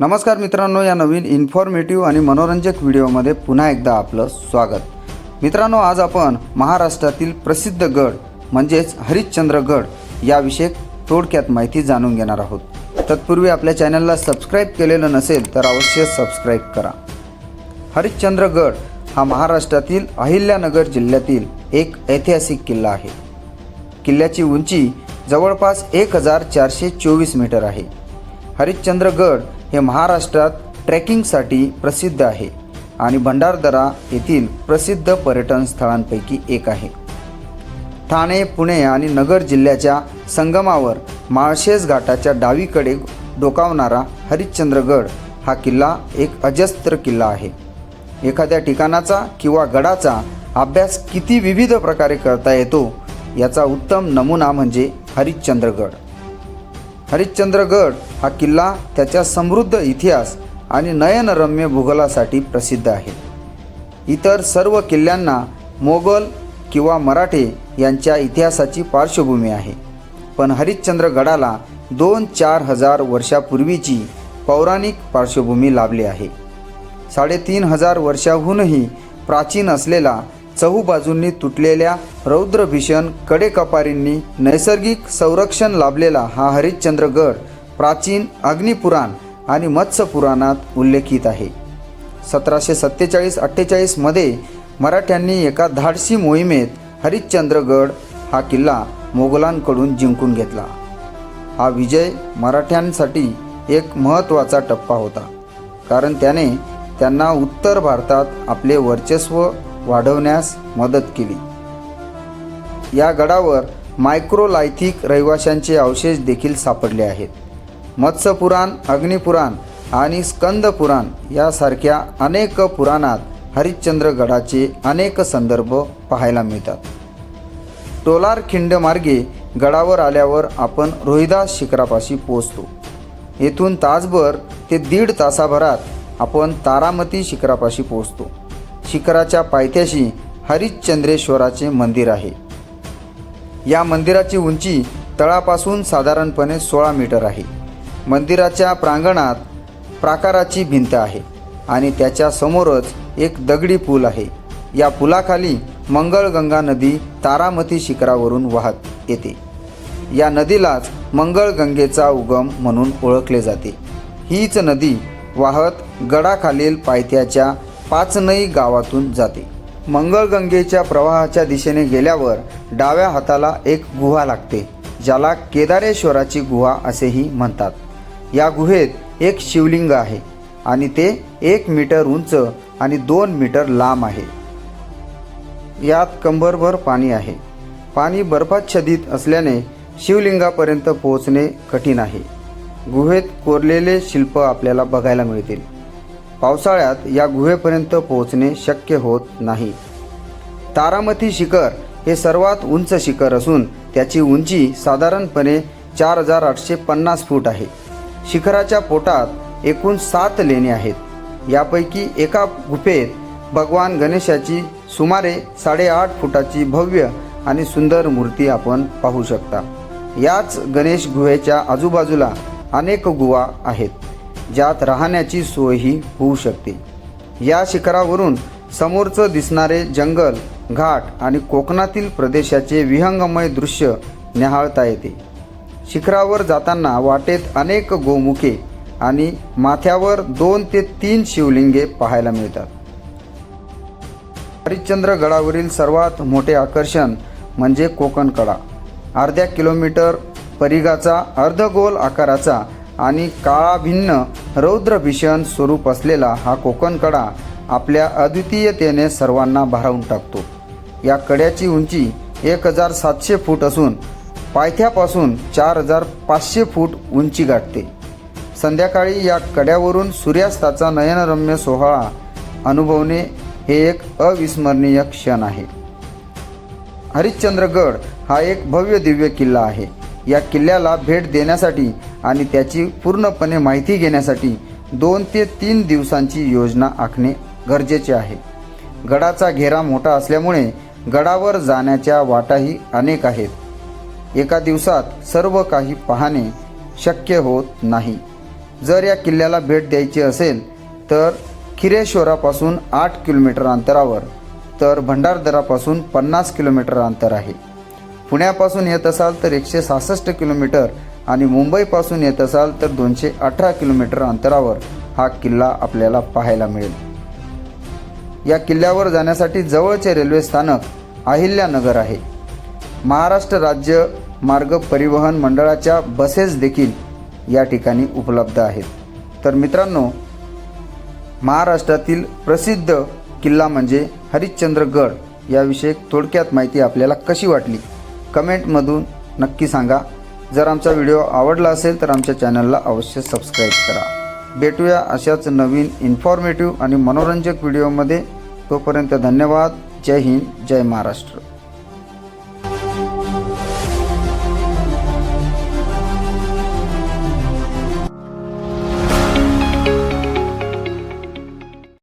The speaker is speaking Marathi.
नमस्कार मित्रांनो या नवीन इन्फॉर्मेटिव्ह आणि मनोरंजक व्हिडिओमध्ये पुन्हा एकदा आपलं स्वागत. मित्रांनो आज आपण महाराष्ट्रातील प्रसिद्ध गड म्हणजेच हरिश्चंद्रगड याविषयी थोडक्यात माहिती जाणून घेणार आहोत. तत्पूर्वी आपल्या चॅनलला सबस्क्राईब केलेलं नसेल तर अवश्य सबस्क्राईब करा. हरिश्चंद्रगड हा महाराष्ट्रातील अहिल्यानगर जिल्ह्यातील एक ऐतिहासिक किल्ला आहे. किल्ल्याची उंची जवळपास एक हजार चारशे चोवीस मीटर आहे. हरिश्चंद्रगड हे महाराष्ट्रात ट्रेकिंगसाठी प्रसिद्ध आहे आणि भंडारदरा येथील प्रसिद्ध पर्यटन स्थळांपैकी एक आहे. ठाणे पुणे आणि नगर जिल्ह्याच्या संगमावर माळशेज घाटाच्या डावीकडे डोकावणारा हरिश्चंद्रगड हा किल्ला एक अजस्त्र किल्ला आहे. एखाद्या ठिकाणाचा किंवा गडाचा अभ्यास किती विविध प्रकारे करता येतो याचा उत्तम नमुना म्हणजे हरिश्चंद्रगड. हरिश्चंद्रगड हा किल्ला त्याच्या समृद्ध इतिहास आणि नयनरम्य भूगोलासाठी प्रसिद्ध आहे. इतर सर्व किल्ल्यांना मोगल किंवा मराठे यांच्या इतिहासाची पार्श्वभूमी आहे. पण हरिश्चंद्रगडाला दोन चार हजार वर्षापूर्वीची पौराणिक पार्श्वभूमी लाभली आहे. साडेतीन हजार वर्षाहूनही प्राचीन असलेला चहूबाजूंनी तुटलेल्या रौद्रभीषण कडेकपारींनी नैसर्गिक संरक्षण लाभलेला हा हरिश्चंद्रगड प्राचीन अग्निपुराण आणि मत्स्यपुराणात उल्लेखित आहे. सतराशे सत्तेचाळीस अठ्ठेचाळीसमध्ये मराठ्यांनी एका धाडसी मोहिमेत हरिश्चंद्रगड हा किल्ला मोगलांकडून जिंकून घेतला. हा विजय मराठ्यांसाठी एक महत्त्वाचा टप्पा होता कारण त्याने त्यांना उत्तर भारतात आपले वर्चस्व वाढवण्यास मदत केली. या गडावर मायक्रोलायथिक रहिवाशांचे अवशेष देखील सापडले आहेत. मत्स्यपुराण अग्निपुराण आणि स्कंदपुराण यासारख्या अनेक पुराणात हरिश्चंद्रगडाचे अनेक संदर्भ पाहायला मिळतात. टोलार खिंड मार्गे गडावर आल्यावर आपण रोहिदास शिखरापाशी पोहोचतो. येथून तासभर ते दीड तासाभरात आपण तारामती शिखरापाशी पोहोचतो. शिखराच्या पायथ्याशी हरिश्चंद्रेश्वराचे मंदिर आहे. या मंदिराची उंची तळापासून साधारणपणे सोळा मीटर आहे. मंदिराच्या प्रांगणात प्राकाराची भिंत आहे आणि त्याच्या समोरच एक दगडी पूल आहे. या पुलाखाली मंगळगंगा नदी तारामती शिखरावरून वाहत येते. या नदीलाच मंगळगंगेचा उगम म्हणून ओळखले जाते. हीच नदी वाहत गडाखालील पायथ्याच्या पाचनई गावातून जाते. मंगळगंगेच्या प्रवाहाच्या दिशेने गेल्यावर डाव्या हाताला एक गुहा लागते ज्याला केदारेश्वराची गुहा असेही म्हणतात. या गुहेत एक शिवलिंग आहे आणि ते एक मीटर उंच आणि दोन मीटर लांब आहे. यात कंबरभर पाणी आहे. पाणी बर्फाच्छदित असल्याने शिवलिंगापर्यंत पोहोचणे कठीण आहे. गुहेत कोरलेले शिल्प आपल्याला बघायला मिळतील. पावसाळ्यात या गुहेपर्यंत पोहोचणे शक्य होत नाही. तारामती शिखर हे सर्वात उंच शिखर असून त्याची उंची साधारणपणे चार हजार आठशे पन्नास फूट आहे. शिखराच्या पोटात एकूण सात लेणी आहेत. यापैकी एका गुफेत भगवान गणेशाची सुमारे साडेआठ फुटाची भव्य आणि सुंदर मूर्ती आपण पाहू शकता. याच गणेश गुहेच्या आजूबाजूला अनेक गुहा आहेत. ज्यात राहण्याची सोयही होऊ शकते. या शिखरावरून समोरचं दिसणारे जंगल घाट आणि कोकणातील प्रदेशाचे विहंगमय दृश्य न्याहाळता येते. शिखरावर जाताना वाटेत अनेक गोमुखे आणि माथ्यावर दोन ते तीन शिवलिंगे पाहायला मिळतात. हरिश्चंद्रगडावरील सर्वात मोठे आकर्षण म्हणजे कोकणकडा अर्ध्या किलोमीटर परिघाचा अर्धगोल आकाराचा आणि काळाभिन्न रौद्रभीषण स्वरूप असलेला हा कोकण कडा आपल्या अद्वितीयतेने सर्वांना भारावून टाकतो. या कड्याची उंची एक हजार सातशे फूट असून पायथ्यापासून चार हजार पाचशे फूट उंची गाठते. संध्याकाळी या कड्यावरून सूर्यास्ताचा नयनरम्य सोहळा अनुभवणे हे एक अविस्मरणीय क्षण आहे. हरिश्चंद्रगड हा एक भव्य दिव्य किल्ला आहे. या किल्ल्याला भेट देण्यासाठी आणि त्याची पूर्णपणे माहिती घेण्यासाठी दोन ते तीन दिवसांची योजना आखणे गरजेचे आहे. गडाचा घेरा मोठा असल्यामुळे गडावर जाण्याच्या वाटाही अनेक आहेत. एका दिवसात सर्व काही पाहणे शक्य होत नाही. जर या किल्ल्याला भेट द्यायची असेल तर खिरेश्वरापासून आठ किलोमीटर अंतरावर तर भंडारदरापासून पन्नास किलोमीटर अंतर आहे. पुण्यापासून येत असाल तर एकशे सहासष्ट किलोमीटर आणि मुंबईपासून येत असाल तर दोनशे अठरा किलोमीटर अंतरावर हा किल्ला आपल्याला पाहायला मिळेल. या किल्ल्यावर जाण्यासाठी जवळचे रेल्वे स्थानक अहिल्यानगर आहे. महाराष्ट्र राज्य मार्ग परिवहन मंडळाच्या बसेस देखील या ठिकाणी उपलब्ध आहेत. तर मित्रांनो महाराष्ट्रातील प्रसिद्ध किल्ला म्हणजे हरिश्चंद्रगड. याविषयी थोडक्यात माहिती आपल्याला कशी वाटली? कमेंटमधून नक्की सांगा. जर आमचा व्हिडिओ आवडला असेल तर आमच्या चॅनलला अवश्य सबस्क्राईब करा. भेटूया अशाच नवीन इन्फॉर्मेटिव्ह आणि मनोरंजक व्हिडिओमध्ये. तोपर्यंत धन्यवाद. जय हिंद. जय महाराष्ट्र.